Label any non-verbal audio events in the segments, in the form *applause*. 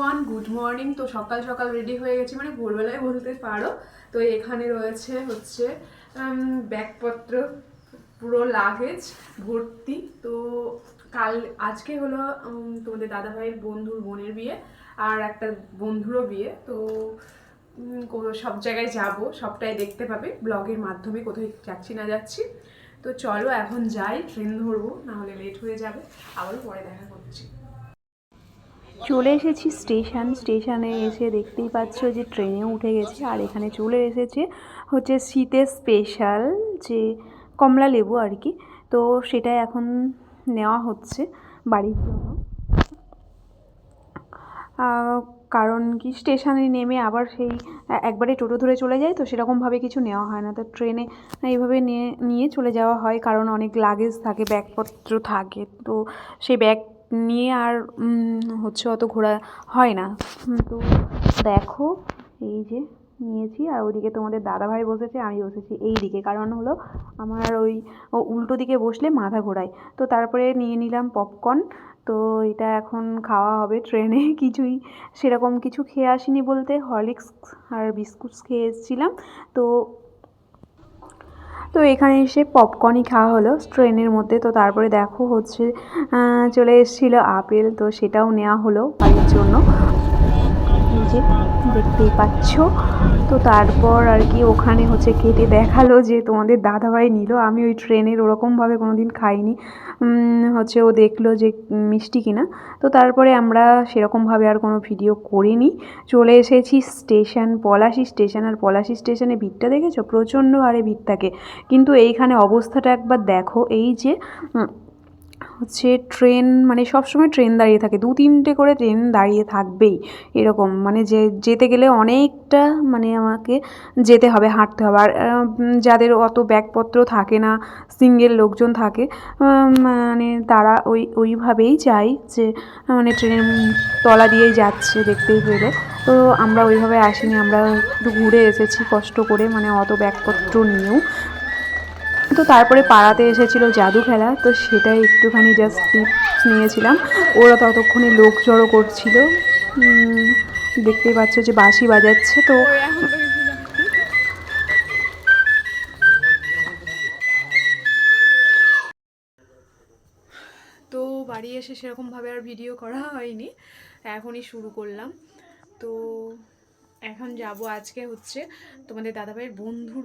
Everyone good morning তো সকাল সকাল রেডি হয়ে গেছি মানে ভোরবেলায় বলতে পারো। তো এখানে রয়েছে হচ্ছে ব্যাগপত্র, পুরো লাগেজ ভর্তি। তো কাল, আজকে হলো তোমাদের দাদাভাইয়ের বন্ধুর বোনের বিয়ে আর একটা বন্ধুরও বিয়ে। তো সব জায়গায় যাব, সবটাই দেখতে পাবে। ব্লগের মাধ্যমে কোথায় যাচ্ছি না যাচ্ছি। তো চলো এখন যাই, ট্রেন ধরবো, নাহলে লেট হয়ে যাবে। আবারও পরে দেখা করছি। চলে এসেছি স্টেশন। স্টেশনে এসে দেখতেই পাচ্ছ যে ট্রেনে উঠে গেছে আর এখানে চলে এসেছে হচ্ছে শীতের স্পেশাল যে কমলা লেবু আর কি। তো সেটা এখন নেওয়া হচ্ছে বাড়ির জন্য। কারণ কি স্টেশনে নেমে আবার সেই একবারে টোটো ধরে চলে যায় তো সেরকমভাবে কিছু নেওয়া হয় না। তো ট্রেনে এইভাবে নিয়ে নিয়ে চলে যাওয়া হয় কারণ অনেক লাগেজ থাকে, ব্যাগপত্র থাকে। তো সেই ব্যাগ নিয়ে আর হচ্ছে অত ঘোরা হয় না। তো দেখো, এই যে নিয়েছি, আর ওইদিকে তোমাদের দাদাভাই বসেছে আমি বসেছি এই দিকে কারণ হলো আমার ওই উল্টো দিকে বসলে মাথা ঘোরায়। তো তারপরে নিয়ে নিলাম পপকর্ন তো এটা এখন খাওয়া হবে ট্রেনে। *laughs* কিছুই সেরকম কিছু খেয়ে আসিনি বলতে, হরলিক্স আর বিস্কুটস খেয়ে এসেছিলাম। তো তো এখানে এসে পপকর্নই খাওয়া হলো। ট্রেনের মধ্যে তো তারপরে দেখো হচ্ছে চলে এসেছিল আপেল। তো সেটাও নেওয়া হলো বাড়ির জন্য। যে দেখতেই পাচ্ছ। তো তারপর আর কি ওখানে হচ্ছে কেটে দেখাল যে তোমাদের দাদাভাই নিল। আমি ওই ট্রেনের ওরকমভাবে কোনো দিন খাইনি। হচ্ছে ও দেখল যে মিষ্টি কিনা। তো তারপরে আমরা সেরকমভাবে আর কোনো ভিডিও করিনি। চলে এসেছি স্টেশন, পলাশি স্টেশন। আর পলাশি স্টেশনে ভিড়টা দেখেছ? প্রচণ্ড হারে ভিড় থাকে। কিন্তু এইখানে অবস্থাটা একবার দেখো। এই যে হচ্ছে ট্রেন মানে সবসময় ট্রেন দাঁড়িয়ে থাকে। দু তিনটে করে ট্রেন দাঁড়িয়ে থাকবেই এরকম। মানে যে, যেতে গেলে অনেকটা মানে আমাকে যেতে হবে, হাঁটতে হবে। আর যাদের অত ব্যাগপত্র থাকে না, সিঙ্গেল লোকজন থাকে মানে তারা ওই, ওইভাবেই যায় যে মানে ট্রেনের তলা দিয়েই যাচ্ছে দেখতেই পেলে। তো আমরা ওইভাবে আসিনি, আমরা একটু ঘুরে এসেছি কষ্ট করে মানে অত ব্যাগপত্র নিয়েও। তো তারপরে পাড়াতে এসেছিল জাদু খেলা, তো সেটাই একটুখানি জাস্ট টিপস নিয়েছিলাম। ওরা ততক্ষণে লোক জড়ো করছিল। দেখতেই পাচ্ছ যে বাঁশি বাজাচ্ছে, তো তো বাড়ি এসে সেরকমভাবে আর ভিডিও করা হয়নি, এখনই শুরু করলাম। তো এখন যাব আজকে হচ্ছে তোমাদের দাদাভাইয়ের বন্ধুর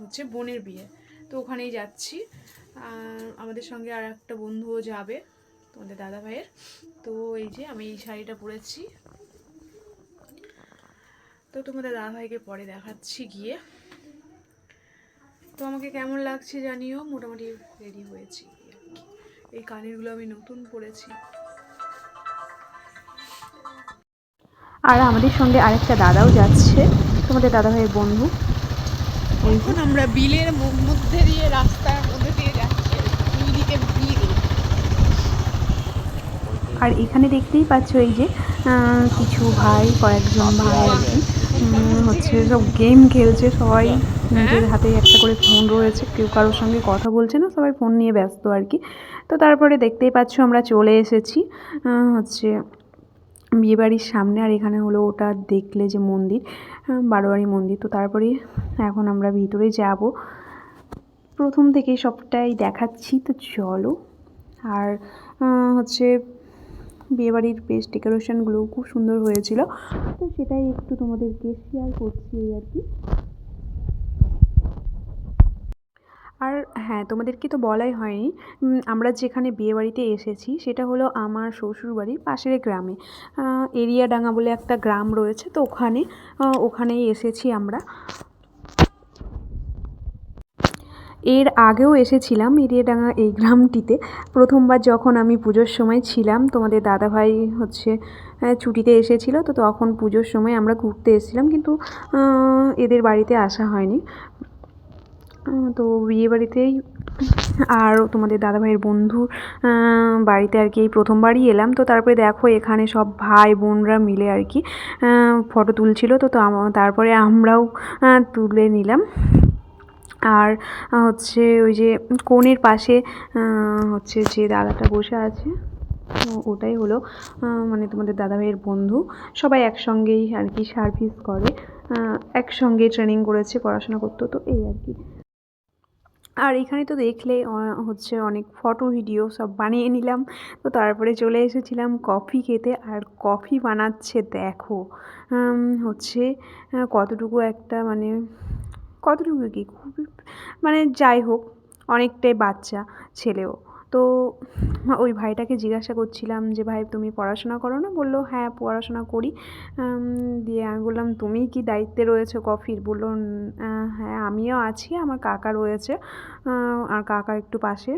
হচ্ছে বোনের বিয়ে। তো ওখানেই যাচ্ছি। আমাদের সঙ্গে আর একটা বন্ধুও যাবে, তোমাদের দাদাভাইয়ের। তো এই যে আমি এই শাড়িটা পরেছি। তো তোমাদের দাদাভাইকে পরে দেখাচ্ছি গিয়ে। তো আমাকে কেমন লাগছে জানিও, মোটামুটি রেডি হয়েছি। এই কানেরগুলো আমি নতুন পরেছি। আর আমাদের সঙ্গে আরেকটা দাদাও যাচ্ছে, তোমাদের দাদাভাইয়ের বন্ধু। এই যে এখন আমরা বিলের মধ্যে দিয়ে রাস্তার মধ্যে দিয়ে যাচ্ছি। বিল আর এখানে দেখতেই পাচ্ছ এই যে কিছু ভাই কয়েকজন ভাই আর কি হচ্ছে সব গেম খেলছে সবাই। নিজের হাতে একটা করে ফোন রয়েছে কেউ কারোর সঙ্গে কথা বলছে না সবাই ফোন নিয়ে ব্যস্ত আর কি। তো তারপরে দেখতেই পাচ্ছ আমরা চলে এসেছি হচ্ছে বিয়েবাড়ির সামনে আর এখানে হলো ওটা দেখলে যে মন্দির বারোয়ারি মন্দির। তো তারপরে এখন আমরা ভিতরে যাব। প্রথম থেকে সবটাই দেখাচ্ছি, তো চলো। আর হচ্ছে বিয়েবাড়ির বেশ ডেকোরেশনগুলোও খুব সুন্দর হয়েছিল। তো সেটাই একটু তোমাদেরকে শেয়ার করছি আর কি। আর হ্যাঁ তোমাদেরকে তো বলাই হয়নি। আমরা যেখানে বিয়েবাড়িতে এসেছি, সেটা হলো আমার শ্বশুরবাড়ির পাশের গ্রামে। এরিয়াডাঙ্গা বলে একটা গ্রাম রয়েছে, তো ওখানে ওখানেই এসেছি আমরা। এর আগেও এসেছিলাম এরিয়াডাঙ্গা এই গ্রামটিতে। প্রথমবার যখন আমি পুজোর সময় ছিলাম, তোমাদের দাদাভাই হচ্ছে ছুটিতে এসেছিল, তো তখন পুজোর সময় আমরা ঘুরতে এসেছিলাম, কিন্তু এদের বাড়িতে আসা হয়নি। তো বিয়ে বাড়িতেই আর তোমাদের দাদাভাইয়ের বন্ধু বাড়িতে আর কি এই প্রথমবারই এলাম। তো তারপরে দেখো এখানে সব ভাই বোনরা মিলে আর কি ফটো তুলছিল। তো তারপরে আমরাও তুলে নিলাম। আর হচ্ছে ওই যে কোণের পাশে হচ্ছে যে দাদাটা বসে আছে ওটাই হলো মানে তোমাদের দাদাভাইয়ের বন্ধু। সবাই একসঙ্গেই আর কি সার্ভিস করে একসঙ্গে ট্রেনিং করেছে, পড়াশোনা করতো। তো এই আর কি। আর এখানে তো দেখলে হচ্ছে অনেক ফটো ভিডিও সব বানিয়ে নিলাম। তো তারপরে চলে এসেছিলাম কফি খেতে। আর কফি বানাচ্ছে দেখো হচ্ছে কতটুকু একটা মানে কতটুকু কি? খুবই মানে যাই হোক, অনেকটাই বাচ্চা ছেলেও। তো ওই ভাইটাকে জিজ্ঞাসা করছিলাম যে, ভাই, তুমি পড়াশোনা করো না? বলল হ্যাঁ পড়াশোনা করি। দিয়ে আমি বললাম, তুমি কি দায়িত্বে রয়েছো কফির? বলল হ্যাঁ আমিও আছি, আমার কাকা রয়েছে। আর কাকা একটু পাশে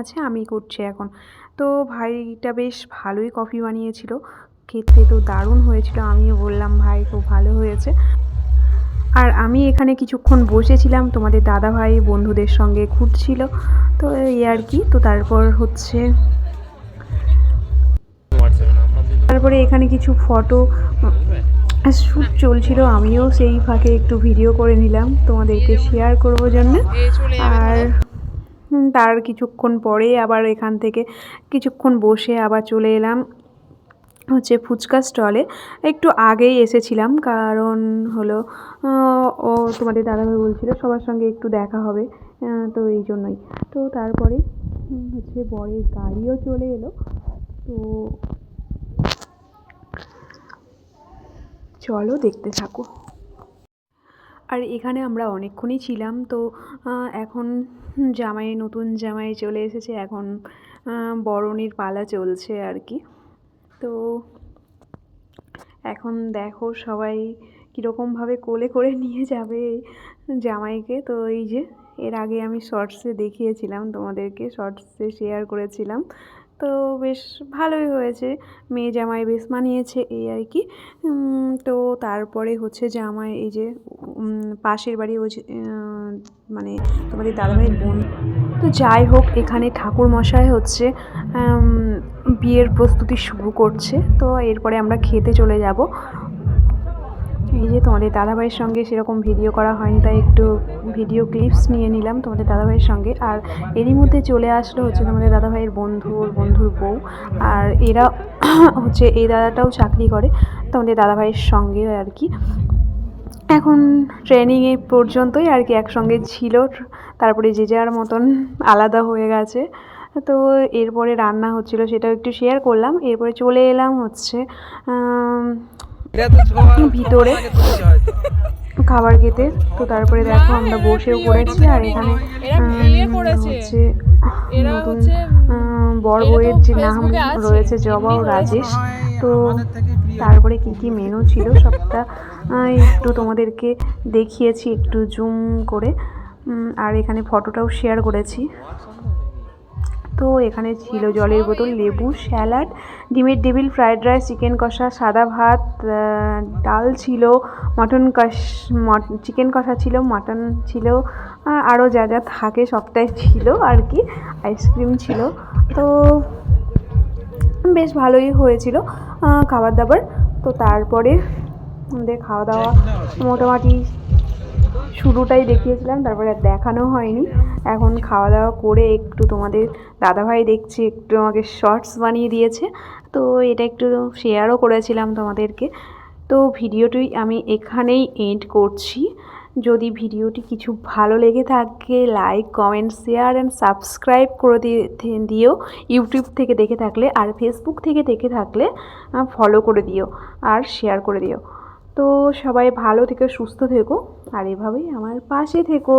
আছে, আমি করছি এখন। তো ভাইটা বেশ ভালোই কফি বানিয়েছিল, খেতে তো দারুণ হয়েছিল, আমিও বললাম, ভাই, খুব ভালো হয়েছে। আর আমি এখানে কিছুক্ষণ বসেছিলাম। তোমাদের দাদা ভাই বন্ধুদের সঙ্গে ঘুরছিল। তো এই আর কি। তো তারপর হচ্ছে তারপরে এখানে কিছু ফটো শ্যুট চলছিল। আমিও সেই ফাঁকে একটু ভিডিও করে নিলাম। তোমাদেরকে শেয়ার করব জন্য। আর তার কিছুক্ষণ পরে আবার এখান থেকে কিছুক্ষণ বসে আবার চলে এলাম। হচ্ছে ফুচকা স্টলে। একটু আগেই এসেছিলাম, কারণ হলো ও তোমাদের দাদাভাই বলছিল সবার সঙ্গে একটু দেখা হবে তো এই জন্যই। তো তারপরে হচ্ছে বরের গাড়িও চলে এলো। তো চলো দেখতে থাকো। আর এখানে আমরা অনেকক্ষণই ছিলাম, তো এখন জামাই নতুন জামাই চলে এসেছে, এখন বরণের পালা চলছে আর কি। তো এখন দেখো সবাই কীরকমভাবে কোলে করে নিয়ে যাবে জামাইকে। তো এই যে, এর আগে আমি শর্টসে দেখিয়েছিলাম তোমাদেরকে শর্টসে শেয়ার করেছিলাম। তো বেশ ভালোই হয়েছে, মেয়ে জামাই বেশ মানিয়েছে এই আর কি। তো তারপরে হচ্ছে জামাই এই যে পাশের বাড়ি ওই মানে তোমাদের দাদাভাইয়ের বোন। তো যাই হোক, এখানে ঠাকুর মশাই হচ্ছে বিয়ের প্রস্তুতি শুরু করছে, তো এরপরে আমরা খেতে চলে যাব। এই যে তোমাদের দাদাভাইয়ের সঙ্গে সেরকম ভিডিও করা হয়নি, তাই একটু ভিডিও ক্লিপস নিয়ে নিলাম তোমাদের দাদাভাইয়ের সঙ্গে। আর এরই মধ্যে চলে আসলো হচ্ছে তোমাদের দাদাভাইয়ের বন্ধু, ওর বন্ধুর বউ। আর এরা *coughs* হচ্ছে, এই দাদাটাও চাকরি করে তোমাদের দাদাভাইয়ের সঙ্গে আর কি। এখন ট্রেনিং এই পর্যন্তই আর কি, একসঙ্গে ছিল, তারপরে যে যার মতন আলাদা হয়ে গেছে। তো এরপরে রান্না হচ্ছিল সেটাও একটু শেয়ার করলাম। এরপরে চলে এলাম হচ্ছে ভিতরে খাবার খেতে। তো তারপরে দেখো আমরা বসেও পড়েছি আর এখানে। হচ্ছে নতুন বর এরা যে নাম রয়েছে জবা ও রাজেশ। তো তারপরে কি কি মেনু ছিল সবটা একটু তোমাদেরকে দেখিয়েছি একটু জুম করে। আর এখানে ফটোটাও শেয়ার করেছি। তো এখানে ছিল জলের বোতল লেবু স্যালাড ডিমের ডেবিল ফ্রায়েড রাইস চিকেন কষা সাদা ভাত ডাল ছিল মটন কষ চিকেন কষা ছিল মাটন ছিল আরও যা যা থাকে সবটাই ছিল আর কি আইসক্রিম ছিল। তো বেশ ভালোই হয়েছিল খাবার দাবার। তো তারপরে আমাদের খাওয়া দাওয়া মোটামুটি শুরুটাই দেখিয়েছিলাম, তারপরে দেখানো হয়নি। এখন খাওয়া দাওয়া করে একটু তোমাদের দাদাভাই দেখছি, একটু আমাকে শর্টস বানিয়ে দিয়েছে। তো এটা একটু শেয়ারও করেছিলাম তোমাদেরকে। তো ভিডিওটি আমি এখানেই এন্ড করছি। যদি ভিডিওটি কিছু ভালো লেগে থাকে like comment share and subscribe করে দিয়ে, দিও। ইউটিউব থেকে দেখে থাকলে, আর ফেসবুক থেকে দেখে থাকলে ফলো করে দিও, আর শেয়ার করে দিও। তো সবাই ভালো থেকো সুস্থ থেকো আর এভাবেই আমার পাশে থেকো।